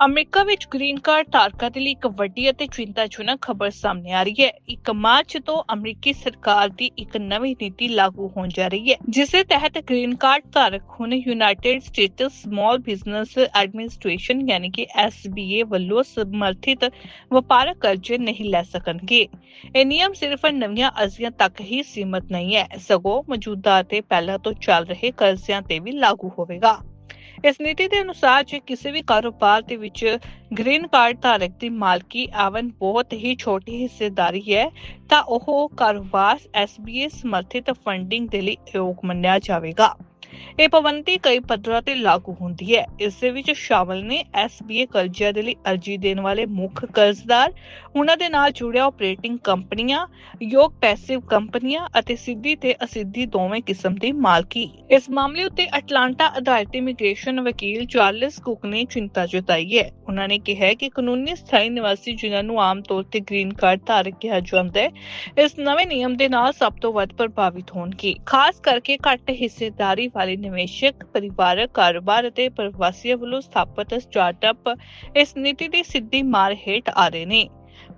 America ਵਿੱਚ green card ਧਾਰਕਾਂ ਦੇ ਲਈ ਇੱਕ ਵੱਡੀ ਅਤੇ ਚਿੰਤਾਜਨਕ ਖਬਰ ਸਾਹਮਣੇ ਆ ਰਹੀ ਹੈ। ਇੱਕ ਮਾਰਚ ਤੋਂ ਅਮਰੀਕੀ ਸਰਕਾਰ ਦੀ ਇੱਕ ਨਵੀਂ ਨੀਤੀ ਲਾਗੂ ਹੋਣ ਜਾ ਰਹੀ ਹੈ ਜਿਸ ਦੇ ਤਹਿਤ ਗ੍ਰੀਨ ਕਾਰਡ ਧਾਰਕ ਹੁਣ United States Small Business Administration ਯਾਨੀ ਕਿ SBA ਵੱਲੋਂ ਸਮਰਥਿਤ ਵਪਾਰਕ ਕਰਜ਼ੇ ਨਹੀਂ ਲੈ ਸਕਣਗੇ। ਇਹ ਨਿਯਮ ਸਿਰਫ ਨਵੀਆਂ ਅਰਜ਼ੀਆਂ ਤੱਕ ਹੀ ਸੀਮਤ ਨਹੀਂ ਹੈ, ਸਗੋਂ ਮੌਜੂਦਾ ਅਤੇ ਪਹਿਲਾਂ ਤੋਂ ਚੱਲ ਰਹੇ ਕਰਜ਼ਿਆਂ ਤੇ ਵੀ ਲਾਗੂ ਹੋਵੇਗਾ। ਇਸ ਨੀਤੀ ਦੇ ਅਨੁਸਾਰ ਜੇ ਕਿਸੇ ਵੀ ਕਾਰੋਬਾਰ ਦੇ ਵਿੱਚ ਗ੍ਰੀਨ ਕਾਰਡ ਧਾਰਕ ਦੀ ਮਾਲਕੀ ਆਵਨ ਬਹੁਤ ਹੀ ਛੋਟੀ ਹਿੱਸੇਦਾਰੀ ਹੈ, ਤਾਂ ਉਹ ਕਾਰੋਬਾਰ SBA ਸਮਰਥਿਤ ਫੰਡਿੰਗ ਦੇ ਲਈ ਯੋਗ ਮੰਨਿਆ ਜਾਵੇਗਾ। ਇਹ ਪਾਬੰਦੀ ਕਈ ਪੱਧਰਾਂ ਤੇ ਲਾਗੂ ਹੁੰਦੀ ਹੈ। ਇਸ ਦੇ ਵਿੱਚ ਸ਼ਾਮਲ ਨੇ SBA ਕਰਜ਼ਿਆਂ ਦੇ ਲਈ ਅਰਜ਼ੀ ਦੇਣ ਵਾਲੇ ਮੁੱਖ ਕਰਜ਼ਦਾਰ, ਉਹਨਾਂ ਦੇ ਨਾਲ ਜੁੜਿਆ ਆਪਰੇਟਿੰਗ ਕੰਪਨੀਆਂ, ਯੋਗ ਪੈਸਿਵ ਕੰਪਨੀਆਂ ਅਤੇ ਸਿੱਧੀ ਤੇ ਅਸਿੱਧੀ ਦੋਵੇਂ ਕਿਸਮ ਦੀ ਮਾਲਕੀ। ਇਸ ਮਾਮਲੇ ਉੱਤੇ ਅਟਲਾਂਟਾ ਅਦਾਲਤੀ ਇਮੀਗ੍ਰੇਸ਼ਨ ਵਕੀਲ ਚਾਰਲਸ ਕੁਕ ਨੇ ਚਿੰਤਾ ਜਤਾਈ ਹੈ। ਉਹਨਾਂ ਨੇ ਕਿਹਾ ਕਿ ਕਾਨੂੰਨੀ ਸਥਾਈ ਨਿਵਾਸੀ ਜਿਨ੍ਹਾਂ ਨੂੰ ਆਮ ਤੌਰ ਤੇ ਗ੍ਰੀਨ ਕਾਰਡ ਧਾਰਕ ਕਿਹਾ ਜਾਂਦਾ ਹੈ, ਇਸ ਨਵੇਂ ਨਿਯਮ ਦੇ ਨਾਲ ਸਭ ਤੋਂ ਵੱਧ ਪ੍ਰਭਾਵਿਤ ਹੋਣਗੇ। ਖਾਸ ਕਰਕੇ ਘੱਟ ਹਿੱਸੇਦਾਰੀ ਵਾਲੇ ਨਿਵੇਸ਼ਕ, ਪਰਿਵਾਰਕ, ਕਾਰੋਬਾਰ ਅਤੇ ਪ੍ਰਵਾਸੀਆਂ ਵੱਲੋਂ ਸਥਾਪਿਤ ਸਟਾਰਟਅਪ ਇਸ ਨੀਤੀ ਦੀ ਸਿੱਧੀ ਮਾਰ ਹੇਠ ਆ ਰਹੇ ਨੇ।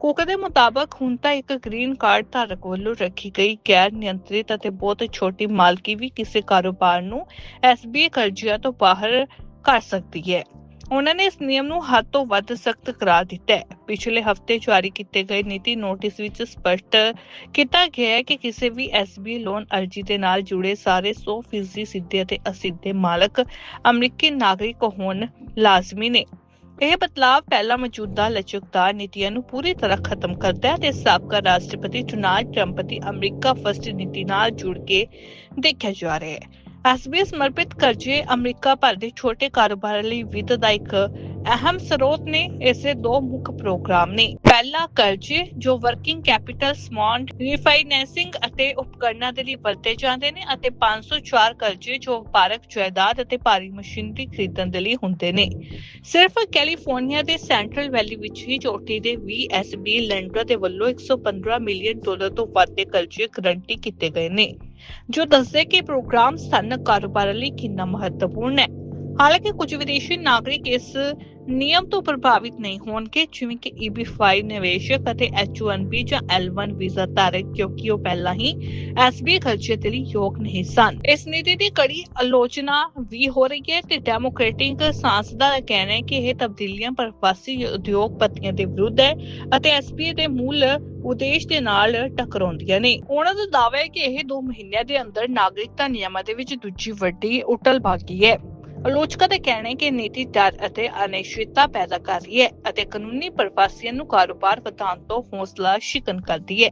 ਕੁਕ ਦੇ ਮੁਤਾਬਕ ਹੁਣ ਤਾਂ ਇੱਕ ਗ੍ਰੀਨ ਕਾਰਡ ਧਾਰਕ ਵੱਲੋਂ ਰੱਖੀ ਗਈ ਗੈਰ ਨਿਯੰਤਰਿਤ ਅਤੇ ਬਹੁਤ ਛੋਟੀ ਮਾਲਕੀ ਵੀ ਕਿਸੇ ਕਾਰੋਬਾਰ ਨੂੰ SBA ਕਰਜ਼ਿਆਂ ਤੋਂ ਬਾਹਰ ਕਰ ਸਕਦੀ ਹੈ। ਉਹਨਾਂ ਨੇ ਇਸ ਨਿਯਮ ਨੂੰ ਹੱਦ ਤੋਂ ਵੱਧ ਸਖਤ ਕਰਾ ਦਿੱਤਾ ਹੈ। ਪਿਛਲੇ ਹਫ਼ਤੇ ਜਾਰੀ ਕੀਤੇ ਗਏ ਨੀਤੀ ਨੋਟਿਸ ਵਿੱਚ ਸਪਸ਼ਟ ਕੀਤਾ ਗਿਆ ਹੈ ਕਿ ਕਿਸੇ ਵੀ SBA ਲੋਨ ਅਰਜ਼ੀ ਦੇ ਨਾਲ ਜੁੜੇ ਸਾਰੇ 100% ਸਿੱਧੇ ਅਤੇ ਅਸਿੱਧੇ ਮਾਲਕ ਅਮਰੀਕੀ ਨਾਗਰਿਕ ਹੋਣ ਲਾਜ਼ਮੀ ਨੇ। ਇਹ ਬਦਲਾਅ ਪਹਿਲਾਂ ਮੌਜੂਦਾ ਲਚਕਦਾਰ ਨੀਤੀਆਂ ਨੂੰ ਪੂਰੀ ਤਰ੍ਹਾਂ ਖਤਮ ਕਰਦਾ ਹੈ ਤੇ ਸਾਬਕਾ ਰਾਸ਼ਟਰਪਤੀ ਡੋਨਾਲਡ ਟਰੰਪ ਦੀ ਅਮਰੀਕਾ ਫਸਟ ਨੀਤੀ ਨਾਲ ਜੁੜ ਕੇ ਦੇਖਿਆ ਜਾ ਰਿਹਾ ਹੈ। ਐਸਬੀਆਈ ਸਮਰਪਿਤ ਕਰਜ਼ੇ ਅਮਰੀਕਾ ਭਰ ਦੇ ਛੋਟੇ ਕਾਰੋਬਾਰਾਂ ਲਈ ਵਿੱਤ ਦਾ ਇੱਕ ਅਹਿਮ ਸਰੋਤ ਨੇ ਇਸੇ ਦੋ ਮੁੱਖ ਪ੍ਰੋਗਰਾਮ ਨੇ। ਪਹਿਲਾ ਕਰਜ਼ੇ, ਜੋ ਵਰਕਿੰਗ ਕੈਪੀਟਲ ਸਮਾਲ ਰੀਫਾਈਨੈਂਸਿੰਗ ਅਤੇ ਉਪਕਰਨਾਂ ਦੇ ਲਈ ਵਰਤੇ ਜਾਂਦੇ ਨੇ ਅਤੇ 504 ਕਰਜ਼ੇ ਜੋ ਵਪਾਰਕ ਜਾਇਦਾਦ ਅਤੇ ਭਾਰੀ ਮਸ਼ੀਨਰੀ ਖਰੀਦਣ ਦੇ ਲਈ ਹੁੰਦੇ ਨੇ। ਸਿਰਫ ਕੈਲੀਫੋਰਨੀਆ ਦੇ ਸੈਂਟਰਲ ਵੈਲੀ ਵਿੱਚ ਹੀ ਚੋਟੀ ਦੇ 20 ਐਸਬੀ ਲੈਂਡਰ ਦੇ ਵੱਲੋਂ 115 ਮਿਲੀਅਨ ਡਾਲਰ ਤੋਂ ਵੱਧ ਦੇ ਕਰਜ਼ੇ ਗਰੰਟੀ ਕੀਤੇ ਗਏ ਨੇ, ਜੋ ਦੱਸਦੇ ਕਿ ਪ੍ਰੋਗਰਾਮ ਸਥਾਨਕ ਕਾਰੋਬਾਰਾਂ ਲਈ ਕਿੰਨਾ ਮਹੱਤਵਪੂਰਨ ਹੈ। ਹਾਲਾਂਕਿ ਕੁਝ ਵਿਦੇਸ਼ੀ ਨਾਗਰਿਕ ਇਸ ਨਿਯਮ ਤੋਂ ਪ੍ਰਭਾਵਿਤ ਨਹੀਂ ਹੋਣਗੇ, ਜਿਵੇਂ ਕਿ EB5 ਨਿਵੇਸ਼ਕ ਅਤੇ H1B ਜਾਂ L1 ਵੀਜ਼ਾ ਧਾਰਕ, ਕਿਉਂਕਿ ਉਹ ਪਹਿਲਾਂ ਹੀ SBA ਖਰਚੇ ਦੇ ਲਈ ਯੋਗ ਨਹੀਂ ਸਨ। ਇਸ ਨੀਤੀ ਦੀ ਕੜੀ ਆਲੋਚਨਾ ਵੀ ਹੋ ਰਹੀ ਹੈ ਤੇ ਡੈਮੋਕ੍ਰੈਟਿਕ ਸੰਸਦਾ ਦਾ ਕਹਿਣਾ ਹੈ ਕਿ ਇਹ ਤਬਦੀਲੀਆਂ ਪ੍ਰਵਾਸੀ ਉਦਯੋਗਪਤੀਆਂ ਦੇ ਵਿਰੁੱਧ ਹੈ ਅਤੇ SBA ਦੇ ਮੂਲ ਉਦੇਸ਼ ਦੇ ਨਾਲ ਟਕਰਾਉਂਦੀਆਂ ਨੇ। ਉਹਨਾਂ ਦਾ ਦਾਅਵਾ ਹੈ ਕਿ ਇਹ 2 ਮਹੀਨਿਆਂ ਦੇ ਅੰਦਰ ਨਾਗਰਿਕਤਾ ਨਿਯਮਾਂ ਦੇ ਵਿੱਚ ਦੂਜੀ ਵੱਡੀ ਉਟਲ ਉਟਲਬਾਗੀ ਹੈ। ਆਲੋਚਕਾਂ ਦਾ ਕਹਿਣਾ ਹੈ ਕਿ ਨੀਤੀ ਡਰ ਅਤੇ ਅਨਿਸ਼ਚਿਤਤਾ ਪੈਦਾ ਕਰ ਰਹੀ ਹੈ ਅਤੇ ਕਾਨੂੰਨੀ ਪ੍ਰਵਾਸੀਆਂ ਨੂੰ ਕਾਰੋਬਾਰ ਵਧਾਉਣ ਤੋਂ ਹੌਸਲਾ ਸ਼ਿਕਨ ਕਰਦੀ ਹੈ।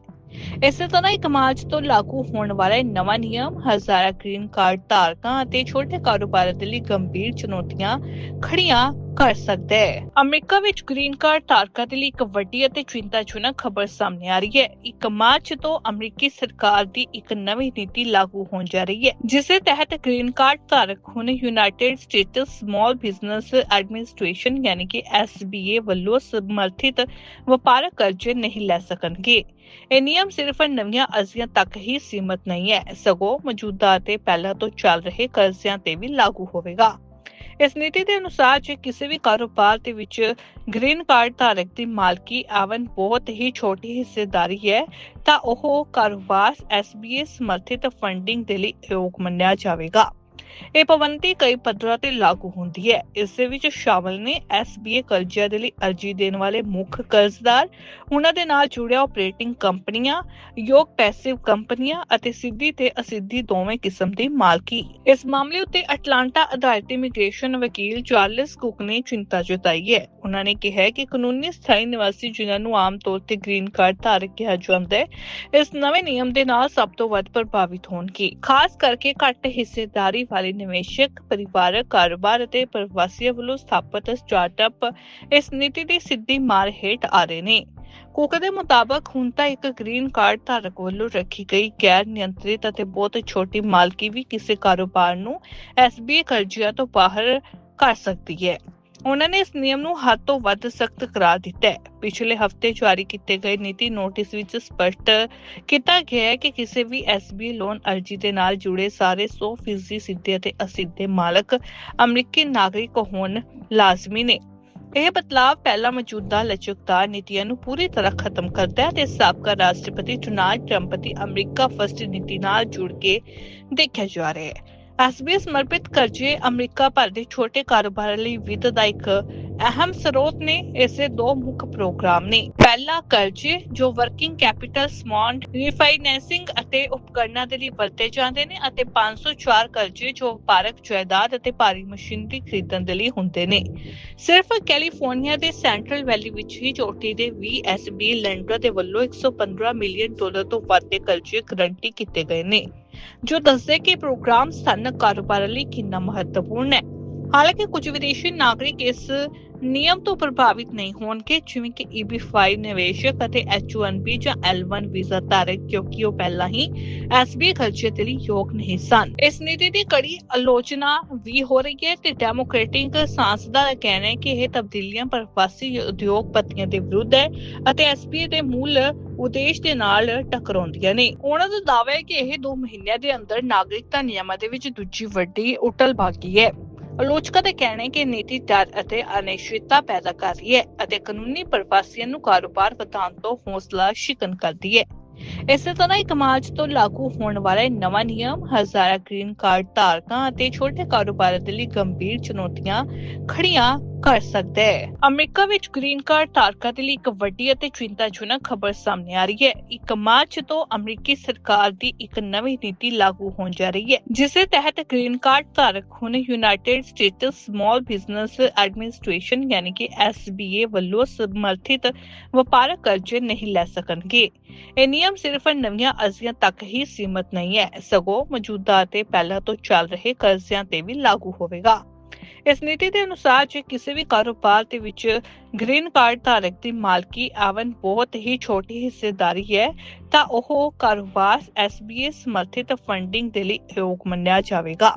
ਇਸੇ ਤਰ੍ਹਾਂ ਇੱਕ ਮਾਰਚ ਤੋਂ ਲਾਗੂ ਹੋਣ ਵਾਲਾ ਇਹ ਨਵਾਂ ਨਿਯਮ ਹਜ਼ਾਰਾਂ ਗ੍ਰੀਨ ਕਾਰਡ ਧਾਰਕਾਂ ਅਤੇ ਛੋਟੇ ਕਾਰੋਬਾਰਾਂ ਦੇ ਲਈ ਗੰਭੀਰ ਚੁਣੌਤੀਆਂ ਖੜੀਆਂ ਕਰ ਸਕਦਾ ਹੈ। ਅਮਰੀਕਾ ਵਿੱਚ ਗ੍ਰੀਨ ਕਾਰਡ ਧਾਰਕਾਂ ਦੇ ਲਈ ਇੱਕ ਵੱਡੀ ਅਤੇ ਚਿੰਤਾਜਨਕ ਖਬਰ ਸਾਹਮਣੇ ਆ ਰਹੀ ਹੈ। ਇੱਕ ਮਾਰਚ ਤੋਂ ਅਮਰੀਕੀ ਸਰਕਾਰ ਦੀ ਇੱਕ ਨਵੀਂ ਨੀਤੀ ਲਾਗੂ ਹੋਣ ਜਾ ਰਹੀ ਹੈ, ਜਿਸ ਦੇ ਤਹਿਤ ਗ੍ਰੀਨ ਕਾਰਡ ਧਾਰਕ ਹੁਣ United States Small Business Administration ਯਾਨੀ ਕਿ SBA ਵੱਲੋਂ ਸਮਰਥਿਤ ਵਪਾਰਕ ਕਰਜ਼ੇ ਨਹੀਂ ਲੈ ਸਕਣਗੇ। ਇਹ ਨਿਯਮ ਸਿਰਫ ਨਵੀਆਂ ਅਰਜ਼ੀਆਂ ਤੱਕ ਹੀ ਸੀਮਤ ਨਹੀਂ ਹੈ, ਸਗੋਂ ਮੌਜੂਦਾ ਅਤੇ ਪਹਿਲਾਂ ਤੋਂ ਚੱਲ ਰਹੇ ਕਰਜ਼ਿਆਂ ਤੇ ਵੀ ਲਾਗੂ ਹੋਵੇਗਾ। ਇਸ ਨੀਤੀ ਦੇ ਅਨੁਸਾਰ ਜੇ ਕਿਸੇ ਵੀ ਕਾਰੋਬਾਰ ਦੇ ਵਿੱਚ ਗ੍ਰੀਨ ਕਾਰਡ ਧਾਰਕ ਦੀ ਮਾਲਕੀ ਆਵਨ ਬਹੁਤ ਹੀ ਛੋਟੀ ਹਿੱਸੇਦਾਰੀ ਹੈ, ਤਾਂ ਉਹ ਕਾਰੋਬਾਰ SBA ਸਮਰਥਿਤ ਫੰਡਿੰਗ ਦੇ ਲਈ ਯੋਗ ਮੰਨਿਆ ਜਾਵੇਗਾ। ਇਹ ਪਾਬੰਦੀ ਕਈ ਪੱਧਰਾਂ ਤੇ ਲਾਗੂ ਹੁੰਦੀ ਹੈ। ਇਸ ਦੇ ਵਿੱਚ ਸ਼ਾਮਲ ਨੇ SBA ਕਰਜ਼ਿਆਂ ਦੇ ਲਈ ਅਰਜ਼ੀ ਦੇਣ ਵਾਲੇ ਮੁੱਖ ਕਰਜ਼ਦਾਰ, ਉਹਨਾਂ ਦੇ ਨਾਲ ਜੁੜਿਆ ਆਪਰੇਟਿੰਗ ਕੰਪਨੀਆਂ, ਯੋਗ ਪੈਸਿਵ ਕੰਪਨੀਆਂ ਅਤੇ ਸਿੱਧੀ ਤੇ ਅਸਿੱਧੀ ਦੋਵੇਂ ਕਿਸਮ ਦੀ ਮਾਲਕੀ। ਇਸ ਮਾਮਲੇ ਉੱਤੇ ਅਟਲਾਂਟਾ ਅਦਾਲਤੀ ਇਮੀਗ੍ਰੇਸ਼ਨ ਵਕੀਲ ਚਾਰਲਸ ਕੁਕ ਨੇ ਚਿੰਤਾ ਜਤਾਈ ਹੈ। ਉਹਨਾਂ ਨੇ ਕਿਹਾ ਕਿ ਕਾਨੂੰਨੀ ਸਥਾਈ ਨਿਵਾਸੀ ਜਿਨ੍ਹਾਂ ਨੂੰ ਆਮ ਤੌਰ ਤੇ ਗ੍ਰੀਨ ਕਾਰਡ ਧਾਰਕ ਕਿਹਾ ਜਾਂਦਾ ਹੈ, ਇਸ ਨਵੇਂ ਨਿਯਮ ਦੇ ਨਾਲ ਸਭ ਤੋਂ ਵੱਧ ਪ੍ਰਭਾਵਿਤ ਹੋਣਗੇ। ਖਾਸ ਕਰਕੇ ਘੱਟ ਹਿੱਸੇਦਾਰੀ ਵਾਲੇ ਨਿਵੇਸ਼ਕ, ਪਰਿਵਾਰਕ ਕਾਰੋਬਾਰ ਅਤੇ ਪ੍ਰਵਾਸੀਆਂ ਵੱਲੋਂ ਸਥਾਪਿਤ ਸਟਾਰਟਅਪ ਇਸ ਨੀਤੀ ਦੀ ਸਿੱਧੀ ਮਾਰ ਹੇਠ ਆ ਰਹੇ ਨੇ। ਕੁਕ ਦੇ ਮੁਤਾਬਕ ਹੁਣ ਤਾਂ ਇੱਕ ਗ੍ਰੀਨ ਕਾਰਡ ਧਾਰਕ ਵੱਲੋਂ ਰੱਖੀ ਗਈ ਗੈਰ ਨਿਯੰਤਰਿਤ ਅਤੇ ਬਹੁਤ ਛੋਟੀ ਮਾਲਕੀ ਵੀ ਕਿਸੇ ਕਾਰੋਬਾਰ ਨੂੰ SBA ਕਰਜ਼ਿਆਂ ਤੋਂ ਬਾਹਰ ਕਰ ਸਕਦੀ ਹੈ। ਉਹਨਾਂ ਨੇ ਇਸ ਨਿਯਮ ਨੂੰ ਹੱਦ ਤੋਂ ਵੱਧ ਸਖਤ ਕਰਾਰ ਦਿੱਤਾ ਹੈ। ਪਿਛਲੇ ਹਫ਼ਤੇ ਜਾਰੀ ਕੀਤੇ ਗਏ ਨੀਤੀ ਨੋਟਿਸ ਵਿੱਚ ਸਪਸ਼ਟ ਕੀਤਾ ਗਿਆ ਹੈ ਕਿ ਕਿਸੇ ਵੀ ਐਸਬੀ ਲੋਨ ਅਰਜੀ ਦੇ ਨਾਲ ਜੁੜੇ ਸਾਰੇ 100% ਸਿੱਧੇ ਅਤੇ ਅਸਿੱਧੇ ਮਾਲਕ ਅਮਰੀਕੀ ਨਾਗਰਿਕ ਹੋਣ ਲਾਜ਼ਮੀ ਨੇ। ਇਹ ਬਦਲਾਅ ਪਹਿਲਾਂ ਮੌਜੂਦਾ ਲਚਕਦਾਰ ਨੀਤੀਆਂ ਨੂੰ ਪੂਰੀ ਤਰ੍ਹਾਂ ਖਤਮ ਕਰਦਾ ਹੈ ਤੇ ਸਾਬਕਾ ਰਾਸ਼ਟਰਪਤੀ ਡੋਨਾਲਡ ਟਰੰਪ ਦੀ ਅਮਰੀਕਾ ਫਸਟ ਨੀਤੀ ਨਾਲ ਜੁੜ ਕੇ ਦੇਖਿਆ ਜਾ ਰਿਹਾ ਹੈ। ਐਸਬੀ ਸਮਰਪਿਤ ਕਰਜ਼ੇ ਅਮਰੀਕਾ ਭਰ ਦੇ ਛੋਟੇ ਕਾਰੋਬਾਰਾਂ ਲਈ ਵਿੱਤ ਦਾ ਇੱਕ ਅਹਿਮ ਸਰੋਤ ਨੇ, ਇਸੇ ਦੋ ਮੁੱਖ ਪ੍ਰੋਗਰਾਮ ਨੇ। ਪਹਿਲਾ ਕਰਜ਼ੇ, ਜੋ ਵਰਕਿੰਗ ਕੈਪੀਟਲ ਸਮਾਲ ਰੀਫਾਈਨੈਂਸਿੰਗ ਅਤੇ ਉਪਕਰਨਾਂ ਦੇ ਲਈ ਵਰਤੇ ਜਾਂਦੇ ਨੇ ਅਤੇ 504 ਕਰਜ਼ੇ, ਜੋ ਵਪਾਰਕ ਜਾਇਦਾਦ ਅਤੇ ਭਾਰੀ ਮਸ਼ੀਨਰੀ ਖਰੀਦਣ ਦੇ ਲਈ ਹੁੰਦੇ ਨੇ। ਸਿਰਫ ਕੈਲੀਫੋਰਨੀਆ ਦੇ ਸੈਂਟਰਲ ਵੈਲੀ ਵਿੱਚ ਹੀ ਚੋਟੀ ਦੇ VSB ਲੈਂਡਰ ਦੇ ਵੱਲੋਂ 115 ਮਿਲੀਅਨ ਡਾਲਰ ਤੋਂ ਵੱਧ ਦੇ ਕਰਜ਼ੇ ਗਰੰਟੀ ਕੀਤੇ ਗਏ ਨੇ। ਜੋ ਦੱਸਦੇ ਕਿ ਪ੍ਰੋਗਰਾਮ ਸਥਾਨਕ ਕਾਰੋਬਾਰਾਂ ਲਈ ਕਿੰਨਾ ਮਹੱਤਵਪੂਰਨ ਹੈ। ਹਾਲਾਂਕਿ ਕੁਝ ਵਿਦੇਸ਼ੀ ਨਾਗਰਿਕ ਇਸ ਨਿਯਮ ਤੋਂ ਪ੍ਰਭਾਵਿਤ ਨਹੀਂ ਹੋਣਗੇ, ਜਿਵੇਂ ਕਿ EB5 ਨਿਵੇਸ਼ਕ ਅਤੇ H1B ਜਾਂ L1 ਵੀਜ਼ਾ ਧਾਰਕ, ਕਿਉਂਕਿ ਉਹ ਪਹਿਲਾਂ ਹੀ SB ਖਰਚੇ ਦੇ ਲਈ ਯੋਗ ਨਹੀਂ ਸਨ। ਇਸ ਨੀਤੀ ਦੀ ਕੜੀ ਆਲੋਚਨਾ ਵੀ ਹੋ ਰਹੀ ਹੈ ਤੇ ਡੈਮੋਕ੍ਰੈਟਿਕ ਸਾਂਸਦਾਂ ਦਾ ਕਹਿਣਾ ਹੈ ਕਿ ਇਹ ਤਬਦੀਲੀਆਂ ਪ੍ਰਵਾਸੀ ਉਦਯੋਗਪਤੀਆਂ ਦੇ ਵਿਰੁੱਧ ਹੈ ਅਤੇ SB ਦੇ ਮੂਲ ਉਦੇਸ਼ ਦੇ ਨਾਲ ਟਕਰਾਉਂਦੀਆਂ ਨੇ। ਉਹਨਾਂ ਦਾ ਦਾਅਵਾ ਹੈ ਕਿ ਇਹ 2 ਮਹੀਨਿਆਂ ਦੇ ਅੰਦਰ ਨਾਗਰਿਕਤਾ ਨਿਯਮਾਂ ਦੇ ਵਿੱਚ ਦੂਜੀ ਵੱਡੀ ਉਟਲ ਬਾਕੀ ਹੈ। ਆਲੋਚਕਾਂ ਦਾ ਕਹਿਣਾ ਹੈ ਕਿ ਨੀਤੀ ਡਰ ਅਤੇ ਅਨਿਸ਼ਚਿਤਤਾ ਪੈਦਾ ਕਰ ਰਹੀ ਹੈ ਅਤੇ ਕਾਨੂੰਨੀ ਪ੍ਰਵਾਸੀਆਂ ਨੂੰ ਕਾਰੋਬਾਰ ਵਧਾਉਣ ਤੋਂ ਹੌਸਲਾ ਸ਼ਿਕਨ ਕਰਦੀ ਹੈ। ਇਸੇ ਤਰ੍ਹਾਂ ਇੱਕ ਮਾਰਚ ਤੋਂ ਲਾਗੂ ਹੋਣ ਵਾਲਾ ਨਵਾਂ ਨਿਯਮ, ਹਜ਼ਾਰਾਂ ਗ੍ਰੀਨ ਕਾਰਡ ਧਾਰਕਾਂ ਅਤੇ ਛੋਟੇ ਕਾਰੋਬਾਰਾਂ ਦੇ ਲਈ ਗੰਭੀਰ ਚੁਣੌਤੀਆਂ ਖੜੀਆਂ ਕਰ ਸਕਦਾ। ਹੈ ਅਮਰੀਕਾ ਵਿੱਚ ਗ੍ਰੀਨ ਕਾਰਡ ਧਾਰਕਾਂ ਦੇ ਲਈ ਇੱਕ ਵੱਡੀ ਅਤੇ ਚਿੰਤਾਜਨਕ ਖਬਰ ਸਾਹਮਣੇ ਆ ਰਹੀ ਹੈ। ਇੱਕ ਮਾਰਚ ਤੋਂ ਅਮਰੀਕੀ ਸਰਕਾਰ ਦੀ ਇੱਕ ਨਵੀਂ ਨੀਤੀ ਲਾਗੂ ਹੋਣ ਜਾ ਰਹੀ ਹੈ, ਜਿਸ ਦੇ ਤਹਿਤ ਗ੍ਰੀਨ ਕਾਰਡ ਧਾਰਕ ਹੁਣ United States Small Business Administration ਯਾਨੀ ਕਿ SBA ਵੱਲੋਂ ਸਮਰਥਿਤ ਵਪਾਰਕ ਕਰਜ਼ੇ ਨਹੀਂ ਲੈ ਸਕਣਗੇ। ਇਹ ਨਿਯਮ ਸਿਰਫ ਨਵੀਆਂ ਅਰਜ਼ੀਆਂ ਤੱਕ ਹੀ ਸੀਮਤ ਨਹੀਂ ਹੈ। ਸਗੋਂ ਮੌਜੂਦਾ ਅਤੇ ਪਹਿਲਾਂ ਤੋਂ ਚੱਲ ਰਹੇ ਕਰਜ਼ਿਆਂ ਤੇ ਵੀ ਲਾਗੂ ਹੋਵੇਗਾ। ਇਸ ਨੀਤੀ ਦੇ ਅਨੁਸਾਰ ਜੇ ਕਿਸੇ ਵੀ ਕਾਰੋਬਾਰ ਦੇ ਵਿੱਚ ਗ੍ਰੀਨ ਕਾਰਡ ਧਾਰਕ ਦੀ ਮਾਲਕੀ ਆਵਨ ਬਹੁਤ ਹੀ ਛੋਟੀ ਹਿੱਸੇਦਾਰੀ ਹੈ, ਤਾਂ ਉਹ ਕਾਰੋਬਾਰ SBA ਸਮਰਥਿਤ ਫੰਡਿੰਗ ਦੇ ਲਈ ਯੋਗ ਮੰਨਿਆ ਜਾਵੇਗਾ।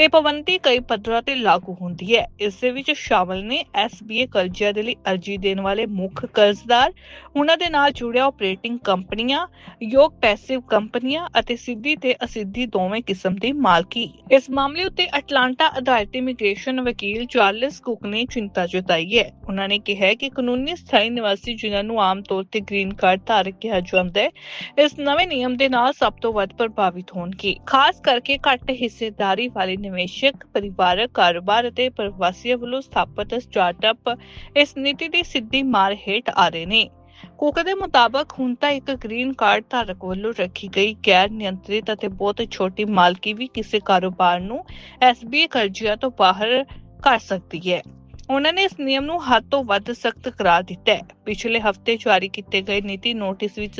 ਇਹ ਪਾਬੰਦੀ ਕਈ ਪੱਧਰਾਂ ਤੇ ਲਾਗੂ ਹੁੰਦੀ ਹੈ। ਇਸ ਦੇ ਵਿੱਚ ਸ਼ਾਮਲ ਨੇ SBA ਕਰਜ਼ਿਆਂ ਦੇ ਲਈ ਅਰਜ਼ੀ ਦੇਣ ਵਾਲੇ ਮੁੱਖ ਕਰਜ਼ਦਾਰ, ਉਹਨਾਂ ਦੇ ਨਾਲ ਜੁੜਿਆ ਆਪਰੇਟਿੰਗ ਕੰਪਨੀਆਂ, ਯੋਗ ਪੈਸਿਵ ਕੰਪਨੀਆਂ ਅਤੇ ਸਿੱਧੀ ਤੇ ਅਸਿੱਧੀ ਦੋਵੇਂ ਕਿਸਮ ਦੀ ਮਾਲਕੀ। ਇਸ ਮਾਮਲੇ ਉੱਤੇ ਅਟਲਾਂਟਾ ਅਦਾਲਤੀ ਇਮੀਗ੍ਰੇਸ਼ਨ ਵਕੀਲ ਚਾਰਲਸ ਕੁਕ ਨੇ ਚਿੰਤਾ ਜਤਾਈ ਹੈ। ਉਹਨਾਂ ਨੇ ਕਿਹਾ ਕਿ ਕਾਨੂੰਨੀ ਸਥਾਈ ਨਿਵਾਸੀ ਜਿਨ੍ਹਾਂ ਨੂੰ ਆਮ ਤੌਰ ਤੇ ਗ੍ਰੀਨ ਕਾਰਡ ਧਾਰਕ ਕਿਹਾ ਜਾਂਦਾ ਹੈ, ਇਸ ਨਵੇਂ ਨਿਯਮ ਦੇ ਨਾਲ ਸਭ ਤੋਂ ਵੱਧ ਪ੍ਰਭਾਵਿਤ ਹੋਣਗੇ। ਖਾਸ ਕਰਕੇ ਘੱਟ ਹਿੱਸੇਦਾਰੀ ਵਾਲੇ ਨਿਵੇਸ਼ਕ, ਪਰਿਵਾਰਕ ਕਾਰੋਬਾਰ ਅਤੇ ਪ੍ਰਵਾਸੀਆਂ ਵੱਲੋਂ ਸਥਾਪਿਤ ਸਟਾਰਟਅਪ ਇਸ ਨੀਤੀ ਦੀ ਸਿੱਧੀ ਮਾਰ ਹੇਠ ਆ ਰਹੇ ਨੇ। ਕੁਕ ਦੇ ਮੁਤਾਬਕ ਹੁਣ ਤਾਂ ਇੱਕ ਗ੍ਰੀਨ ਕਾਰਡ ਧਾਰਕ ਵੱਲੋਂ ਰੱਖੀ ਗਈ, ਗੈਰ ਨਿਯੰਤਰਿਤ ਅਤੇ ਬਹੁਤ ਛੋਟੀ ਮਾਲਕੀ ਵੀ ਕਿਸੇ ਕਾਰੋਬਾਰ ਨੂੰ SBA ਕਰਜ਼ਿਆਂ ਤੋਂ ਬਾਹਰ ਕਰ ਸਕਦੀ ਹੈ। ਉਹਨਾਂ ਨੇ ਇਸ ਨਿਯਮ ਨੂੰ ਹੱਦ ਤੋਂ ਵੱਧ ਸਖਤ ਕਰਾ ਦਿੱਤਾ ਹੈ। ਪਿਛਲੇ ਹਫ਼ਤੇ ਜਾਰੀ ਕੀਤੇ ਗਏ ਨੀਤੀ ਨੋਟਿਸ ਵਿੱਚ